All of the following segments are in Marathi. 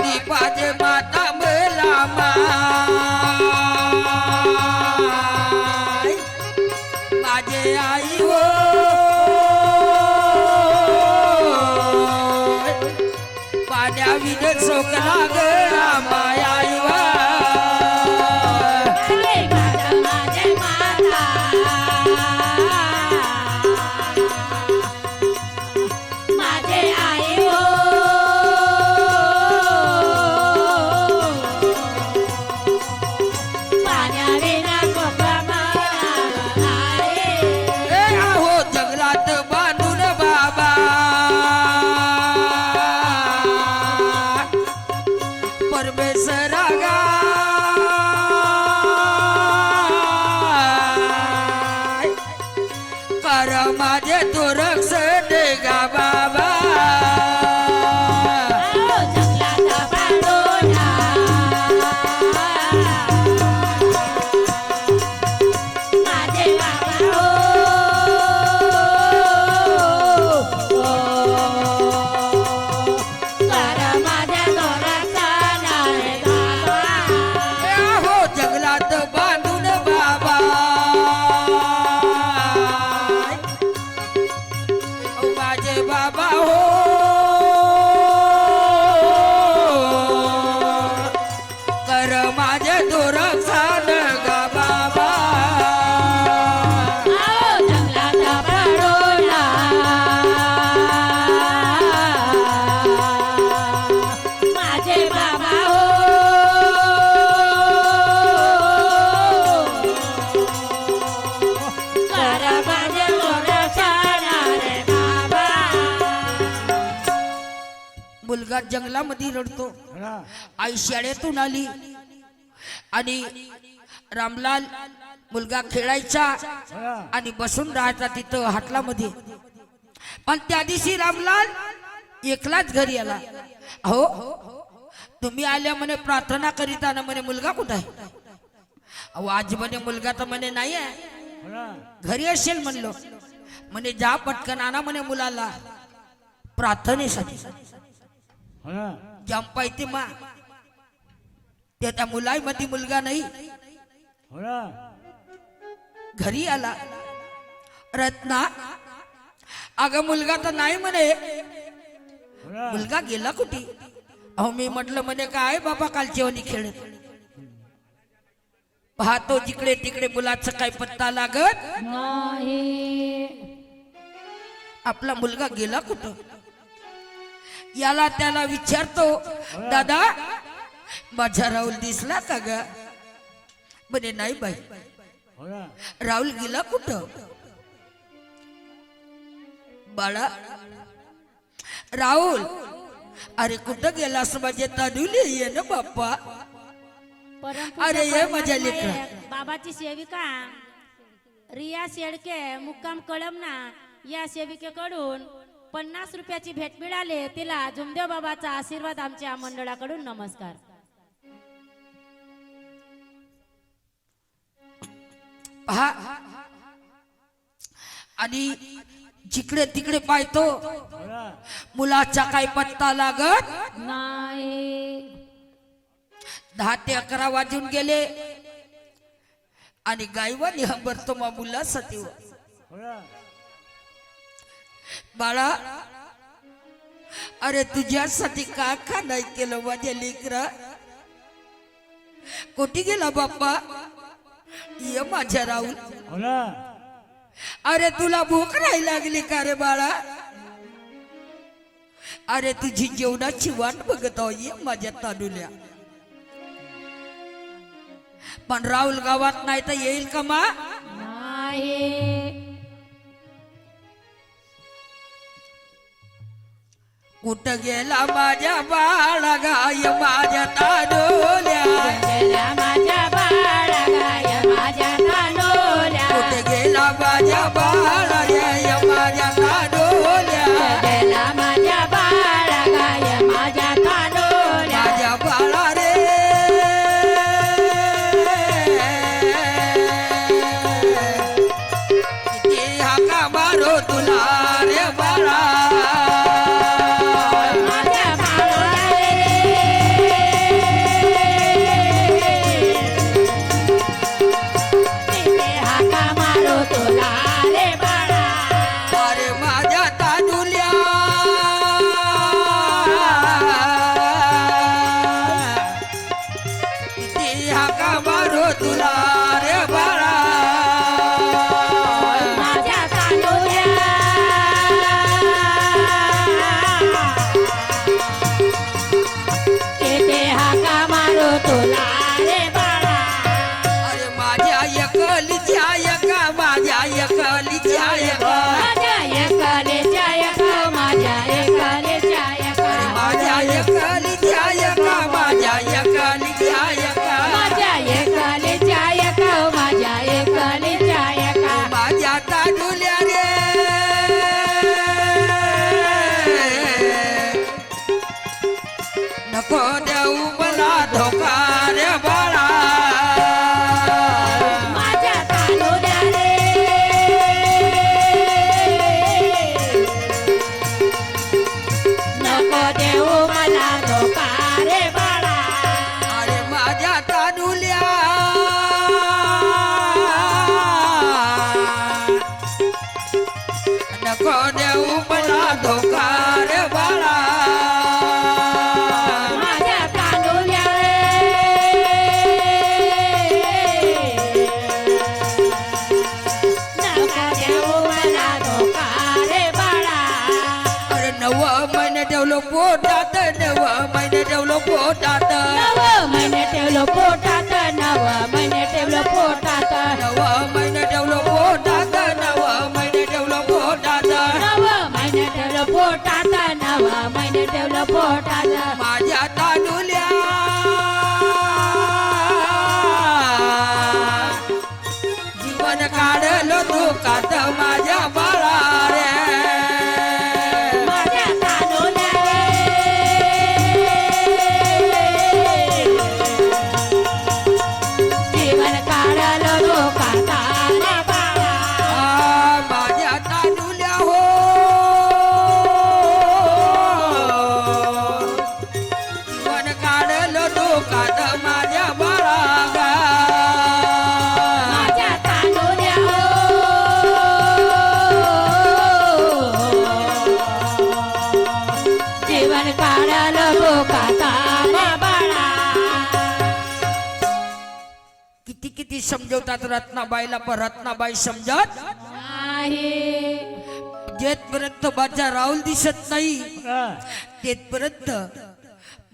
ओ पाणी परमेश्वरा गाय. माझे दोरक्षण गा बाबा. आओ जंगलाचा पाडोळा माझे बाबा हो. बाबा. मुलगा जंगलामध्ये रडतो. आई शाळेतून आली. आणि रामलाल मुलगा खेळायचा आणि बसून राहायचा तिथं हाटलामध्ये. पण त्या दिवशी रामलाल एकलाच घरी आला. हो तुम्ही आल्या म्हणे प्रार्थना करीता ना म्हणे मुलगा कुठं आहे? अहो आज म्हणे मुलगा तर म्हणे नाही आहे. घरी असेल म्हणलो. म्हणे जा पटकन आणा म्हणे मुलाला. प्रार्थनेसाठी. जंपा येते मा त्या त्या मुलामध्ये मुलगा नाही. घरी आला. रत्ना अगं मुलगा तर नाही म्हणे. मुलगा गेला कुठे? अहो मी म्हटलं म्हणे काय बाबा कालची वनी खेळत पाहतो जिकडे तिकडे मुलाचा काही पत्ता लागत. नाही. आपला मुलगा गेला कुठं? याला त्याला विचारतो दादा माझा राहुल दिसला का ग? म्हणे नाही बाई. राहुल गेला कुठं? बाळा राहुल अरे कुठं गेला असं माझे तांदूल ये ना बाप्पा. अरे ये माझ्या लेकरा. बाबाची सेविका. रिया शेडके मुक्काम कळमना या सेविकेकडून पन्नास रुपयाची भेट मिळाली. तिला जुमदेव बाबाचा आशीर्वाद आमच्या मंडळाकडून नमस्कार. पहा आणि जिकडे तिकडे पाहतो हो मुलाचा काही पत्ता लागत नाही. दहा ते अकरा वाजून गेले. आणि गायवानी हंबरतो मा मुलासाठी हो ना बाळा अरे तुझ्यासाठी का का नाही केलं माझ्या लेकरा? कोठी गेला बाप्पा? ये माझ्या राहुल हो ना. अरे तुला भूक नाही लागली का रे बाळा? अरे तुझी जेवणाची वाट बघत आहो ये माझ्या ताडुल्या पण राहुल गावात नाही तर येईल का मा? कुठं गेला माझ्या बाळा गाय माझ्या ताडोल्या पोटात. नव महिने ठेवलं पोटात नव महिने ठेवलं पोटात. नव महिने ठेवलं पोटात नव महिने ठेवलं पोटात. नव महिने ठेवलं पोटात नव महिने ठेवलं पोटात. समजवतात रत्नाबाईला पण रत्नाबाई समजत नाही. जेथपर्यंत माझा राहुल दिसत नाही. तेथपर्यंत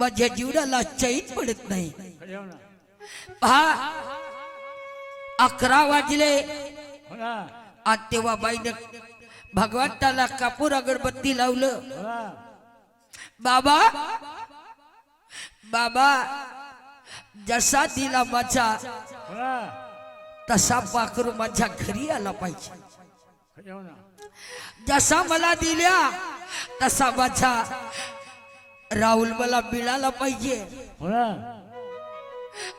माझ्या जीवनाला चैन पडत नाही. हो पहा अकरा वाजले. आणि तेव्हा बाईनं भगवंताला कापूर अगरबत्ती लावलं. बाबा बाबा जसा दिला माझा. तसा पाखरू माझ्या घरी आला पाहिजे. जसा मला दिल्या तसा माझा राहुल मला मिळाला पाहिजे.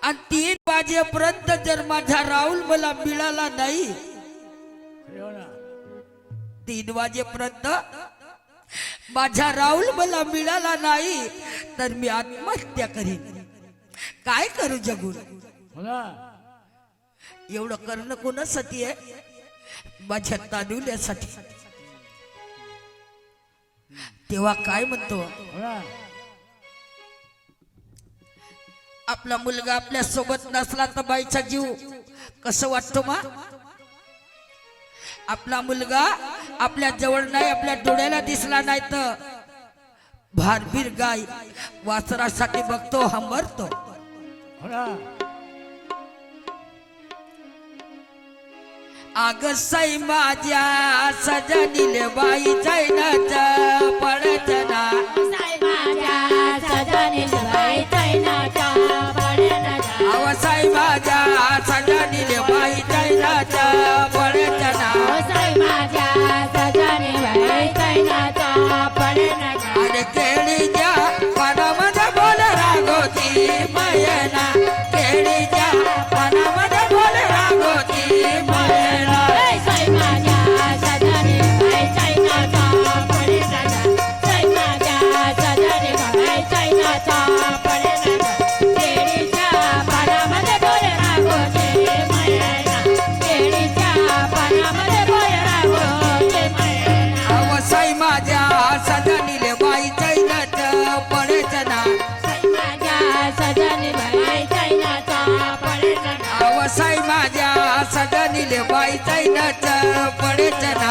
आणि तीन वाजेपर्यंत जर माझा राहुल मला मिळाला नाही तीन वाजेपर्यंत माझा राहुल मला मिळाला नाही तर मी आत्महत्या करीन. काय करू जगून? एवढं करणं कोणासाठी आहे? माझ्या तांदुल्यासाठी. तेव्हा काय म्हणतो? आपला मुलगा आपल्यासोबत नसला तर बाईचा जीव कसं वाटतो मा? आपला मुलगा आपल्या जवळ नाही आपल्या डोळ्याला दिसला नाही तर भारबीर गाय वासरासाठी बघतो हंबरतो आग साई माझ्या सजनीले बाई जैनाचा पडतना आव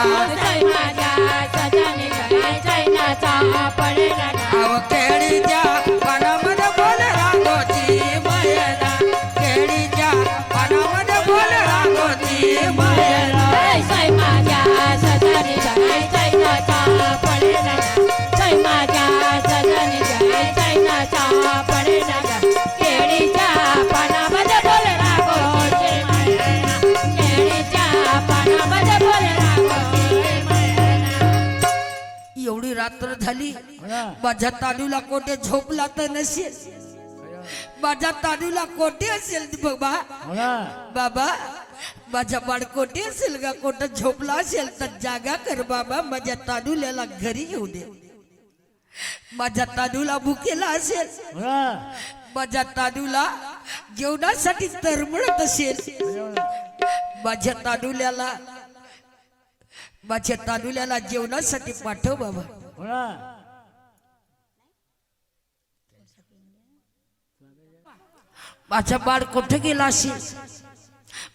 જય માતા સજાને જય જય ના ચા પડે ना माझ्या तालूला कोठे झोपला तर नसेल. माझ्या तालूला कोठे असेल बाबा? बाबा माझ्या बाळ कोठे असेल का? कोठं झोपला असेल तर जागा कर बाबा. माझ्या तांदूल्याला घरी येऊ दे. माझ्या तांदूला भुकेला असेल. माझ्या तांदूला जेवणासाठी तरमळत असेल. माझ्या तांदूल्याला माझ्या तांदूल्याला जेवणासाठी पाठव बाबा. हो ना माझा बाळ कुठे गेला असेल?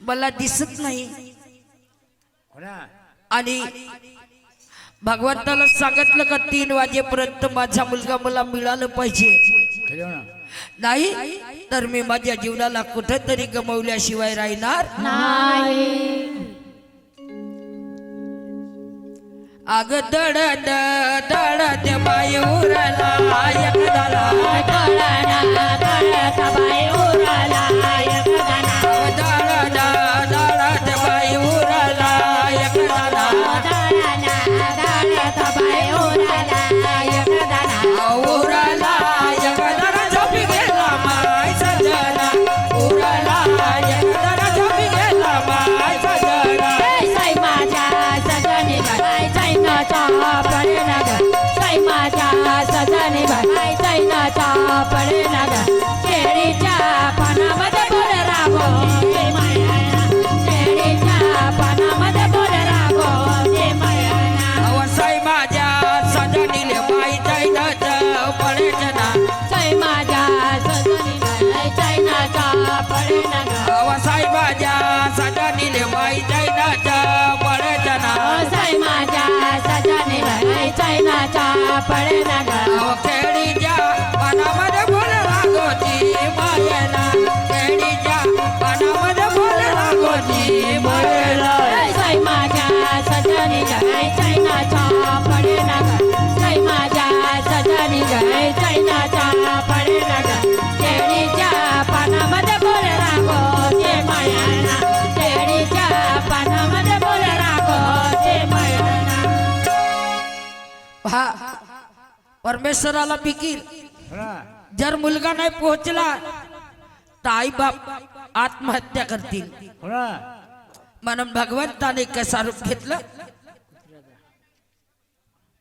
मला दिसत नाही. हो ना आणि भगवंताला सांगितलं का तीन वाजेपर्यंत माझा मुलगा मला मिळालं पाहिजे. हो नाही तर मी माझ्या जीवनाला कुठेतरी गमवल्याशिवाय राहणार अग दड दड ते बाई उरला एकदाला दड हो. ना जर मुलगा नाही पोहोचला तर आई बाप आत्महत्या करतील. म्हणून भगवंताने कसा रूप घेतलं.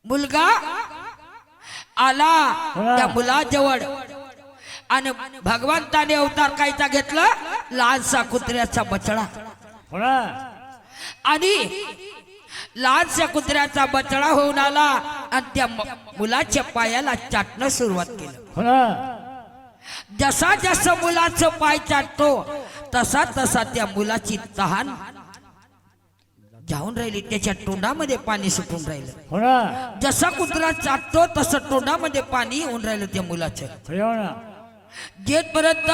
मुलगा आला त्या मुलाजवळ आणि भगवंताने अवतार कायचा घेतला? लहानसा कुत्र्याचा ना आणि लहानशा कुत्र्याचा बछडा होऊन आला. आणि त्या मुलाच्या पायाला चाटणं सुरुवात केलं. हो जसा जसा मुलाचं पाय चाटतो तसा तसा त्या मुलाची तहान जाऊन राहिली. त्याच्या तोंडामध्ये पाणी सुटून राहिलं. हो जसा कुत्रा चाटतो तसं तोंडामध्ये पाणी येऊन राहिलं त्या मुलाचं. हो जेथपर्यंत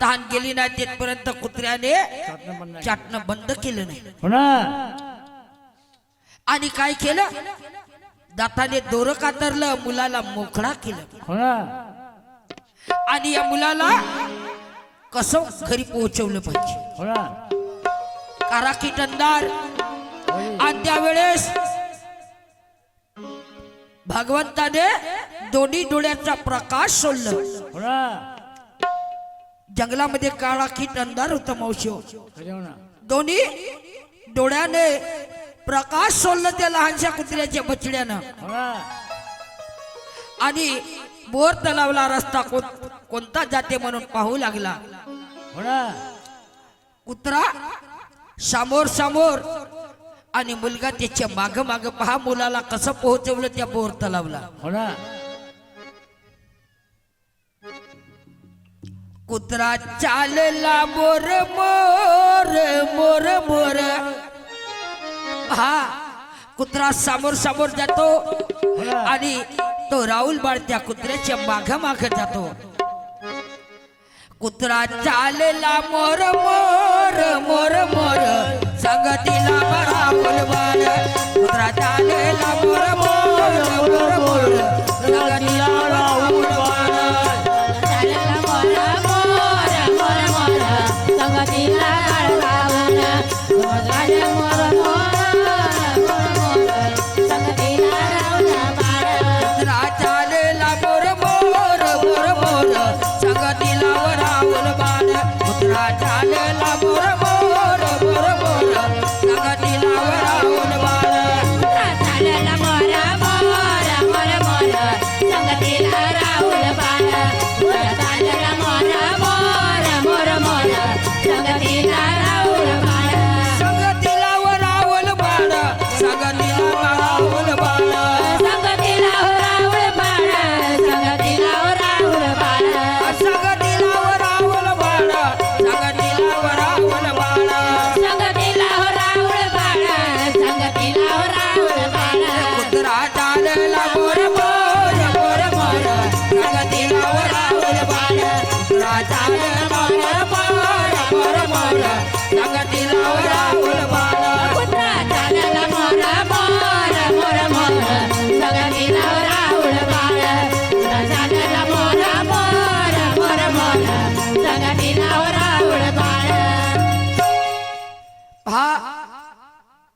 तहान गेली नाही तेथपर्यंत कुत्र्याने चाटणं बंद केलं नाही. आणि काय केलं? दाताने दोर कातरलं मुलाला मोकळा केलं. हो ना. आणि या मुलाला कसं घरी पोहोचवलं पाहिजे? हो ना. काराकी टंदार आणि त्यावेळेस भगवंताने दोन्ही डोळ्याचा प्रकाश सोडलं. हो ना. जंगलामध्ये काळा किट अंधार होता मावशी. हो दोन्ही डोळ्याने प्रकाश सोडलं त्या लहानशा कुत्र्याच्या बछड्यानं. आणि बोर तलावला रस्ता कोण- कोणता जाते म्हणून पाहू लागला. कुत्रा समोर समोर आणि मुलगा त्याच्या माग माग पहा मुलाला कसं पोहोचवलं त्या बोर तलावला. कुत्रा चालला मोर मोर मोर मोर. हा कुत्रा समोर समोर जातो आणि तो राहुल बाळ त्या कुत्र्याच्या माग माग जातो. कुत्रा चालला मोर मोर मोर मोर. संगतीला राहुल बाळ कुत्रा चालला मोर मोर मोर मोर. कुत्रा चालेला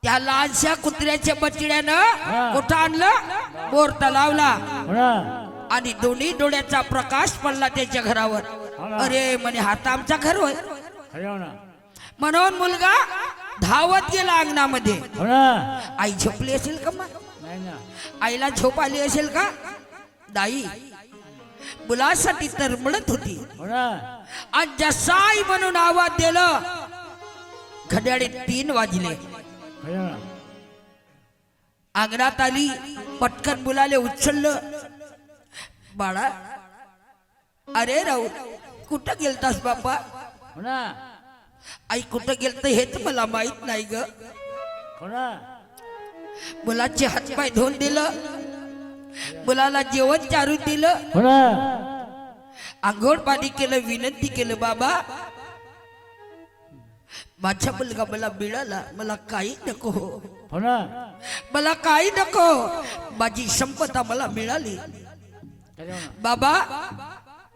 त्या लहानशा कुत्र्याच्या बछड्यानं कुठं आणलं बोर तलावला हो. ना आणि दोन्ही डोळ्याचा प्रकाश पडला त्याच्या घरावर. अरे म्हणे हा तर आमचा घर होय. म्हणून मुलगा धावत गेला अंगणामध्ये. हो आई झोपली असेल का मग? आईला झोप आली असेल का? दाई मुलासाठी तर म्हणत होती. हो आणि जसा आई म्हणून आवाज दिलं घड्याळे तीन वाजले. हो अंगणात आली पटकन मुलाले उचललं. बाळा अरे राहू कुठं गेलतास बापा आई कुठं गेलत हेच मला माहीत नाही ग. मुलाचे हातपाय धुवून दिलं. मुलाला जेवण चारून दिलं. आंघोळ पाणी केलं विनंती केलं बाबा. माझा मुलगा मला मिळाला मला काही नको. हो मला काही नको. माझी संपदा मला मिळाली. बाबा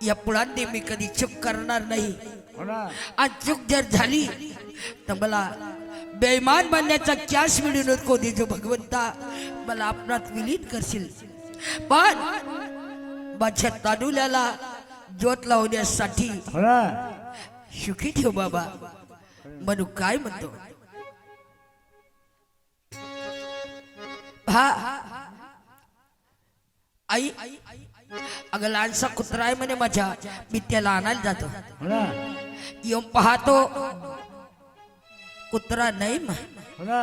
या पुढांनी मी कधी चूक करणार नाही. आणि चूक जर झाली तर मला बेईमान बनण्याचा कॅश मिळू नको देजो भगवंता. मला आपणात विलीन करशील. पण माझ्या तांदुल्याला ज्योत लावण्यासाठी हो सुखी ठेव बाबा. म्हणू काय म्हणतो? हा. आई अगं लहानसा कुत्रा आहे म्हणे माझ्या. मी त्याला आणायला जातो. हो. ना येऊन पाहतो. कुत्रा नाही हो. ना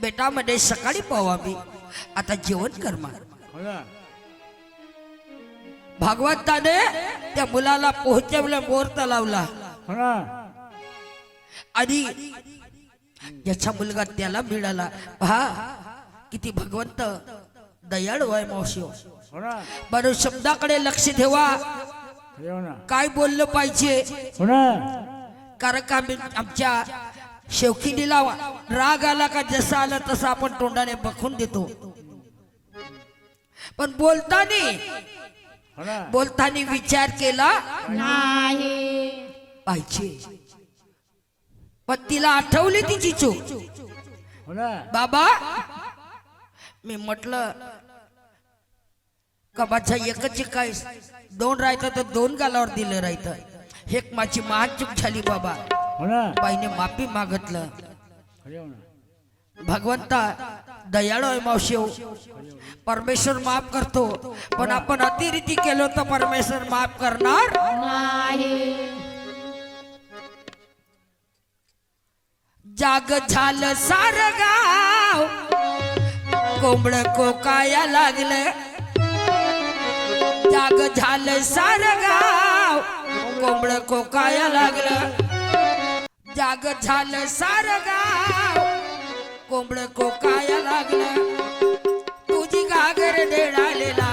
बेटा मध्ये सकाळी पाहू आम्ही. आता जेवण कर मग हो. ना भागवताने त्या मुलाला पोहोचवलं मोर्त लावला. हो. ना आणि ज्याचा मुलगा त्याला मिळाला. पहा किती भगवंत दयाळू आहे मावशी. बरं शब्दाकडे लक्ष ठेवा. हो काय बोललं पाहिजे? हो ना? कारण का आम्ही आमच्या शेवकिनीला राग आला का जसा आला तसा आपण तोंडाने बखून देतो. पण बोलताना हो ना? बोलताना विचार केला नाही. पाहिजे. पण तिला आठवली तिची चूक. हो ना? बाबा मी म्हटलं कबाचा एकच काय दोन राहतं तर दोन गालावर दिलं राहतं. एक माझी महान चूक झाली बाबा. हो ना? बाईने माफी मागितलं. खरे हो ना? भगवंता दयाळू आहे मावशी परमेश्वर माफ करतो. पण आपण अतिरीती केलो तर परमेश्वर माफ करणार जाग झालं सार गाव. कोंबड कोकाया लागलं. जाग झालं सार गाव कोंबड कोकाया लागलं. जाग झालं सार गाव कोंबड कोकाया लागलं. तुझी घागर देणालेला